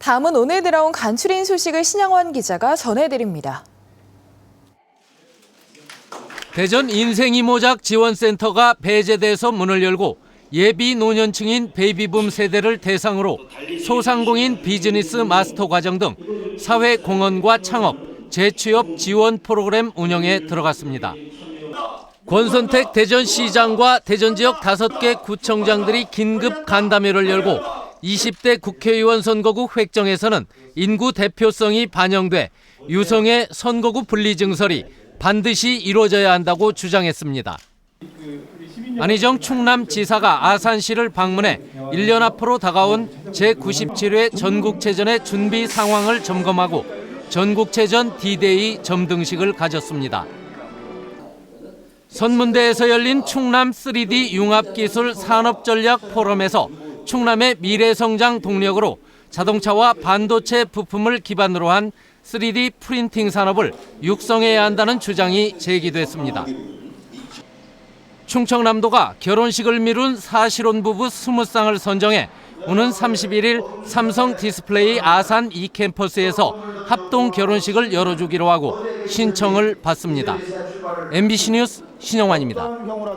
다음은 오늘 들어온 간추린 소식을 신양원 기자가 전해드립니다. 대전 인생이모작 지원센터가 폐쇄돼서 문을 열고 예비 노년층인 베이비붐 세대를 대상으로 소상공인 비즈니스 마스터 과정 등 사회 공헌과 창업, 재취업 지원 프로그램 운영에 들어갔습니다. 권선택 대전시장과 대전 지역 다섯 개 구청장들이 긴급 간담회를 열고 20대 국회의원 선거구 획정에서는 인구 대표성이 반영돼 유성의 선거구 분리 증설이 반드시 이루어져야 한다고 주장했습니다. 안희정 충남지사가 아산시를 방문해 1년 앞으로 다가온 제97회 전국체전의 준비 상황을 점검하고 전국체전 D-Day 점등식을 가졌습니다. 선문대에서 열린 충남 3D 융합기술 산업전략 포럼에서 충남의 미래성장 동력으로 자동차와 반도체 부품을 기반으로 한 3D 프린팅 산업을 육성해야 한다는 주장이 제기됐습니다. 충청남도가 결혼식을 미룬 사실혼 부부 20쌍을 선정해 오는 31일 삼성 디스플레이 아산 이 캠퍼스에서 합동 결혼식을 열어주기로 하고 신청을 받습니다. MBC 뉴스 신영환입니다.